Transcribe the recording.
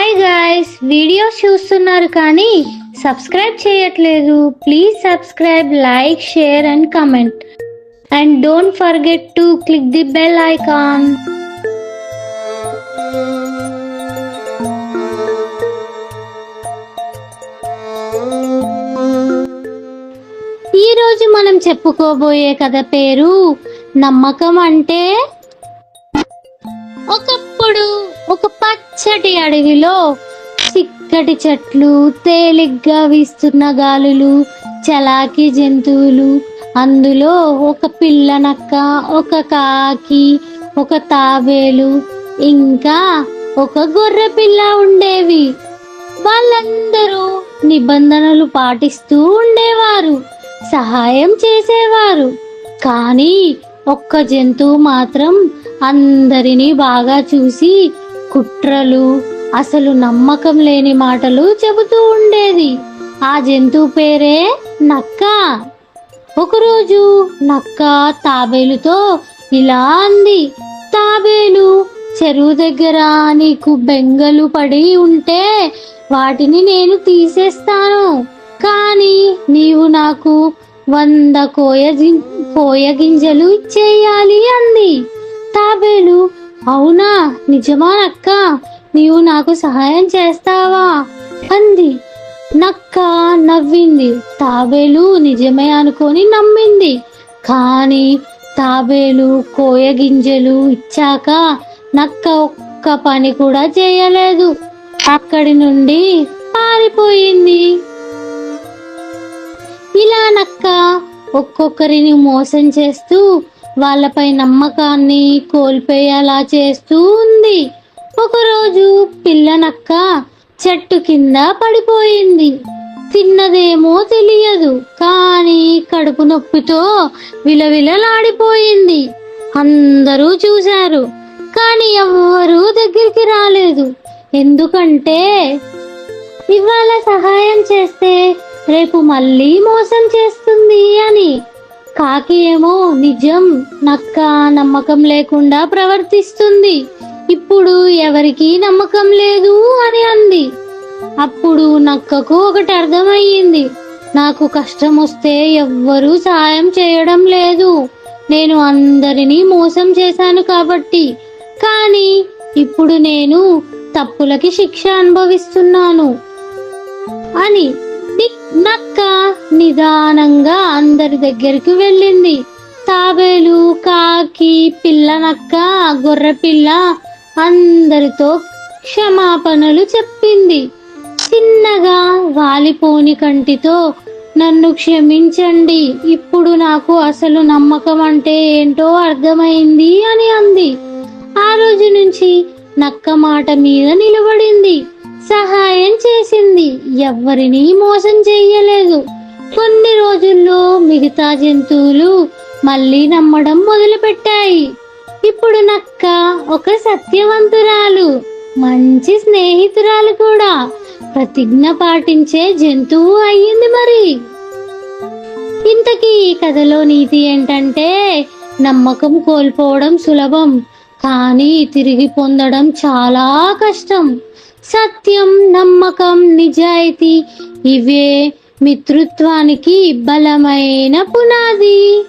Hi guys videos చూస్తున్నారు కానీ subscribe చేయట్లేదు. Please subscribe like share and comment and don't forget to click the bell icon ఈ రోజు మనం చెప్పుకోబోయే కథ పేరు నమ్మకం అంటే? ఒకప్పుడు ఒక పచ్చటి అడవిలో చిక్కటి చెట్లు తేలిగ్గా వీస్తున్న గాలులు చలాకీ జంతువులు. అందులో ఒక పిల్ల నక్క ఒక కాకి ఒక తాబేలు ఇంకా ఒక గొర్రె పిల్ల ఉండేవి. వాళ్ళందరూ నిబంధనలు పాటిస్తూ ఉండేవారు సహాయం చేసేవారు. కానీ ఒక్క జంతువు మాత్రం అందరినీ బాగా చూసి కుట్రలు అసలు నమ్మకం లేని మాటలు చెబుతూ ఉండేది. ఆ జంతువు పేరే నక్క. ఒకరోజు నక్క తాబేలుతో ఇలా అంది తాబేలు చెరువు దగ్గర నీకు బెంగలు పడి ఉంటే వాటిని నేను తీసేస్తాను. కానీ నీవు నాకు వంద కోయ కోయగింజలు కోయ గింజలు అంది. తాబేలు అవునా? నిజమా నక్క? నీవు నాకు సహాయం చేస్తావా? అంది. నక్క నవ్వింది. తాబేలు నిజమే అనుకొని నమ్మింది. కానీ తాబేలు కోయ గింజలు ఇచ్చాక నక్క ఒక్క పని కూడా చేయలేదు. అక్కడి నుండి పారిపోయింది. ఇలా నక్క ఒక్కొక్కరిని మోసం చేస్తూ వాళ్ళపై నమ్మకాన్ని కోల్పోయేలా చేస్తూ ఉంది. ఒకరోజు పిల్లనక్క చెట్టు కింద పడిపోయింది. తిన్నదేమో తెలియదు కానీ కడుపు నొప్పితో విలవిలలాడిపోయింది. అందరూ చూశారు కానీ ఎవ్వరూ దగ్గరికి రాలేదు. ఎందుకంటే ఇవాళ సహాయం చేస్తే రేపు మళ్ళీ మోసం చేస్తుంది అని. కాకి ఏమో నిజం నక్క నమ్మకం లేకుండా ప్రవర్తిస్తుంది. ఇప్పుడు ఎవరికీ నమ్మకం లేదు అని అంది. అప్పుడు నక్కకు ఒకటి అర్థమయ్యింది. నాకు కష్టం వస్తే ఎవ్వరూ సాయం చేయడం లేదు. నేను అందరినీ మోసం చేశాను కాబట్టి. కానీ ఇప్పుడు నేను తప్పులకి శిక్ష అనుభవిస్తున్నాను అని ని- నక్క నిదానంగా అందరి దగ్గరికి వెళ్ళింది. తాబేలు కాకి పిల్ల నక్క గొర్రెపిల్ల అందరితో క్షమాపణలు చెప్పింది. చిన్నగా వాలిపోని కంటితో నన్ను క్షమించండి ఇప్పుడు నాకు అసలు నమ్మకం అంటే ఏంటో అర్థమైంది అని అంది. ఆ రోజు నుంచి నక్క మాట మీద నిలబడింది. సహాయం చేసింది. ఎవ్వరినీ మోసం చెయ్యలేదు. కొన్ని రోజుల్లో మిగతా జంతువులు మళ్ళీ నమ్మడం మొదలుపెట్టాయి. ఇప్పుడు నక్క ఒక సత్యవంతురాలు మంచి స్నేహితురాలు కూడా. ప్రతిజ్ఞ పాటించే జంతువు అయ్యింది మరి. ఇంతకీ ఈ కథలో నీతి ఏంటంటే నమ్మకం కోల్పోవడం సులభం. కానీ తిరిగి పొందడం చాలా కష్టం. సత్యం నమ్మకం నిజాయితీ ఇవే మిత్రుత్వానికి బలమైన పునాది.